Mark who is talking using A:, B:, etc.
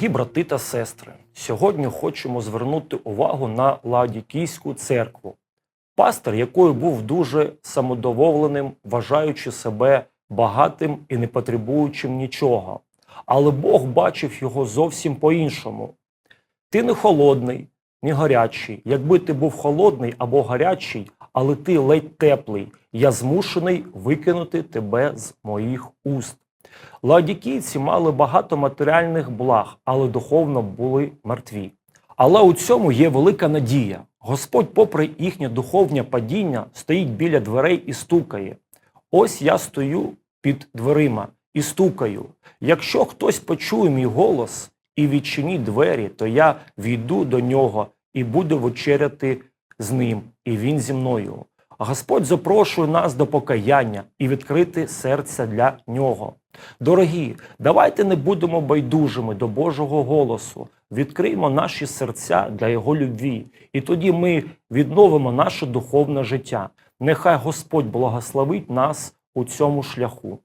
A: Дорогі брати та сестри, сьогодні хочемо звернути увагу на Ладікійську церкву. Пастор, якою був дуже самодоволеним, вважаючи себе багатим і не потребуючим нічого. Але Бог бачив його зовсім по-іншому. Ти не холодний, не гарячий. Якби ти був холодний або гарячий, але ти ледь теплий, я змушений викинути тебе з моїх уст. Ладікійці мали багато матеріальних благ, але духовно були мертві. Але у цьому є велика надія. Господь, попри їхнє духовне падіння, стоїть біля дверей і стукає. Ось я стою під дверима і стукаю. Якщо хтось почує мій голос і відчинить двері, то я війду до нього і буду вечеряти з ним, і він зі мною. Господь запрошує нас до покаяння і відкрити серця для нього. Дорогі, давайте не будемо байдужими до Божого голосу. Відкриємо наші серця для Його любві, і тоді ми відновимо наше духовне життя. Нехай Господь благословить нас у цьому шляху.